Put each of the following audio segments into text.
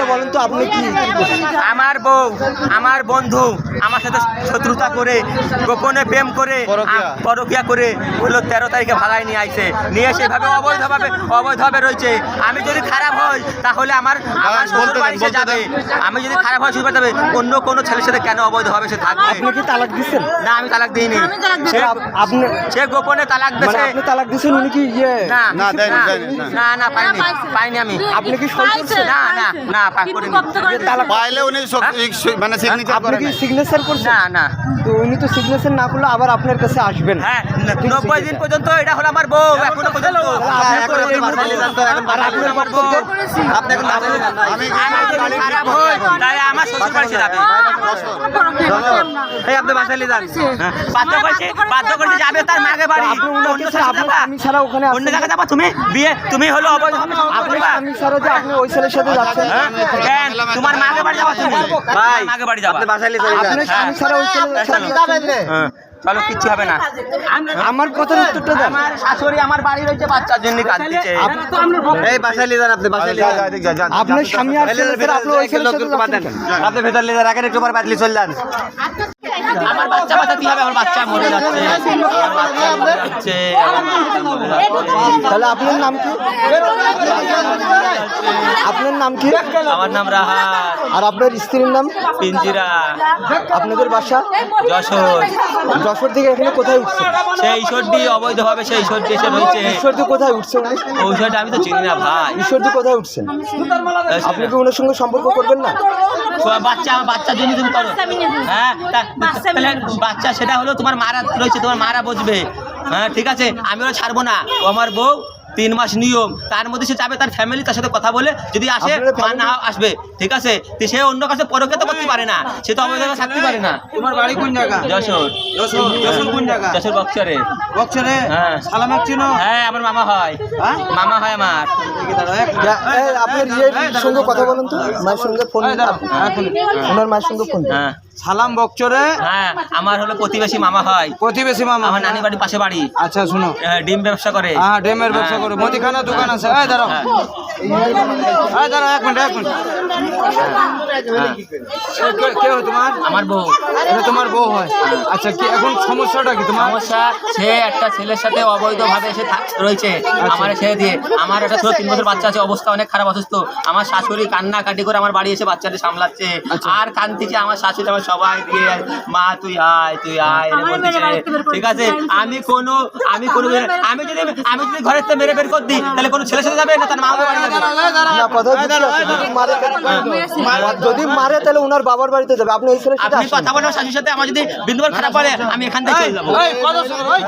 ঘটনাটা বলেন তো আপনি কি? আমার বউ আমার বন্ধু আমার সাথে শত্রুতা করে গোপনে প্রেম করে পরকীয়া। করে হলো তেরো তারিখে ভাগায় নিয়ে আইছে। নিয়ে সেভাবে অবৈধভাবে অবৈধভাবে রয়েছে। আমি যদি খারাপ হই তাহলে আমার আমার শ্বশুর বাড়ি সে যাবে। আমি যদি খারাপ হয় শ্বশুর যাবে অন্য কোনো ছেলের সাথে কেন অবৈধভাবে সে থাকবে? আপনি কি তালাক দিচ্ছেন না আমি তালাক দিইনি। আপনি সে গোপনে তালাক মানে দিয়েছে। আপনি তালাক দিচ্ছেন উনি কি ইয়ে? না না, না, না। পাইনি পাইনি আমি। আপনি কি? না না না পা করে পাইলে উনি মানে সিগনেচার আপনি কি সিগনেচার করছেন না না তো উনি তো সিগনেচার না করলে আবার আপনার কাছে আসবেন হ্যাঁ নব্বই দিন পর্যন্ত এটা হলো আমার বউ এখনও পর্যন্ত আমার শ্বশুর বাড়ি যাবে এই আপনি বাসায় যান হ্যাঁ, বাধ্য করছে বাধ্য করছে যাবে তার মাগে বাড়ি আপনি অন্য ছাড়া ওখানে অন্য জায়গায় যাবা তুমি বিয়ে তুমি হলো আপনি ছাড়া যে আপনি ওই ছেলের সাথে যাচ্ছেন হ্যাঁ? তোমার মাগে বাড়ি যাবা তুমি ভাই মাগে বাড়ি যাবা বাসায় আপনি স্বামী ছাড়া ওই ছেলের সাথে যাচ্ছেন হ্যাঁ, চলো কিচ্ছু হবে না আমার কথার উত্তরটা দেন আমার শাশুড়ি আমার বাড়ি রয়েছে বাচ্চার জন্য কাঁদতেছে এই বাসায় লিয়ে যান আপনি বাসায় যান আপনার স্বামী আর ছেলে আপনি ওই ছেলের সাথে যাচ্ছেন আপনি ভেতর লিয়ে যান রাখেন একটু পর বাদলি চল যান আমার বাচ্চা কি হবে আমার বাচ্চা মরে যাচ্ছে তাহলে আপনার নাম কি? আপনার নাম কি? আমার নাম রাহা। আর আপনার স্ত্রীর নাম? পিঞ্জিরা। আপনাদের বাসা? যশোর। যশোর থেকে এখানে কোথায় উঠছে? সেই ঈশ্বরটি অবৈধভাবে সেই ঈশ্বরটি এসে রয়েছে। ঈশ্বরদী কোথায় উঠছে ঔষধ আমি তো চিনি না ভাই। ঈশ্বরদী কোথায় উঠছেন আপনি কি ওনার সঙ্গে সম্পর্ক করবেন না? তো বাচ্চা আমার বাচ্চার জন্য তুমি করো। হ্যাঁ বাচ্চা সেটা হলো তোমার মারা রয়েছে তোমার মারা বুঝবে হ্যাঁ ঠিক আছে আমি ওরা ছাড়বো না। ও আমার বউ তিন মাস নিয়ম। তার মধ্যে সে যাবে তার ফ্যামিলি তার সাথে কথা বলে যদি আসে না আসবে ঠিক আছে? তো সে অন্য কাছে পরকে তো করতে পারে না। সে তো অবৈধ থাকতে পারে না। তোমার বাড়ি কোন জায়গা? যশোর। যশোর যশোর কোন জায়গা? যশোর বক্সরে। বক্সরে? হ্যাঁ। চিনো? হ্যাঁ আমার মামা হয়। হ্যাঁ? মামা হয় আমার। আপনার সঙ্গে কথা বলুন তো। মায়ের সঙ্গে ফোন ওনার মায়ের সঙ্গে ফোন হ্যাঁ। সালাম বকচরে। হ্যাঁ আমার হলো প্রতিবেশী মামা হয়। প্রতিবেশী মামা। আমার নানি বাড়ি পাশে বাড়ি। আচ্ছা শুনো। আহ, ডিম ব্যবসা করে। হ্যাঁ ডিমের ব্যবসা করে। মুদিখানা দোকান আছে। এই দাঁড়াও। হ্যাঁ। এই দাঁড়াও এক মিনিট এক মিনিট। হ্যাঁ। কে- কে তোমার? আমার বউ। এটা তোমার বউ হয়। আচ্ছা কি এখন সমস্যাটা কি? তোমার সমস্যা সে একটা ছেলের সাথে অবৈধভাবে এসে রয়েছে। আমার ছেড়ে দিয়ে। আমার একটা ছোট তিন বছর বাচ্চা আছে অবস্থা অনেক খারাপ অসুস্থ। আমার শাশুড়ি কান্না কাটি করে আমার বাড়ি এসে বাচ্চাটা সামলাচ্ছে। আর কান্দিছে আমার শাশুড়ি আমার সবাই দিয়ে মা তুই আয় তুই আয় আমার ঠিক আছে? আমি কোনো আমি কোনো আমি যদি আমি যদি ঘরের থেকে মেরে বের করে দিই তাহলে কোনো ছেলের সাথে যাবে না? তার মা বাড়ি যাবে। যদি মারে তাহলে- ওনার বাবার বাড়িতে যাবে। আপনি এই ছেলের সাথে আপনি কথা বলেন শাশুড়ির সাথে আমার যদি বিন্দুবার খারাপ পড়ে আমি এখান থেকে চলে যাব এই, কথা শোনো, এই।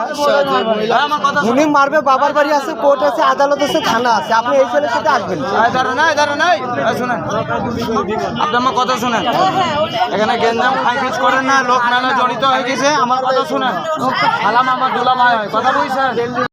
এই, আমার কথা শোনো। উনি মারবে বাবার বাড়ি আছে কোর্ট আছে আদালত আছে থানা আছে আপনি এই ছেলের সাথে আসবেন না। এই, দাঁড়ান, এই, দাঁড়ান, এই। এই, শোনেন আপনি আমার কথা শোনেন এখানে গেঞ্জাম খাইখিচ করেন না লোক মেলা জড়িত হয়ে গেছে আমার কথা শোনেন সালাম আমার দুলা ভাই হয় কথা বুঝছেন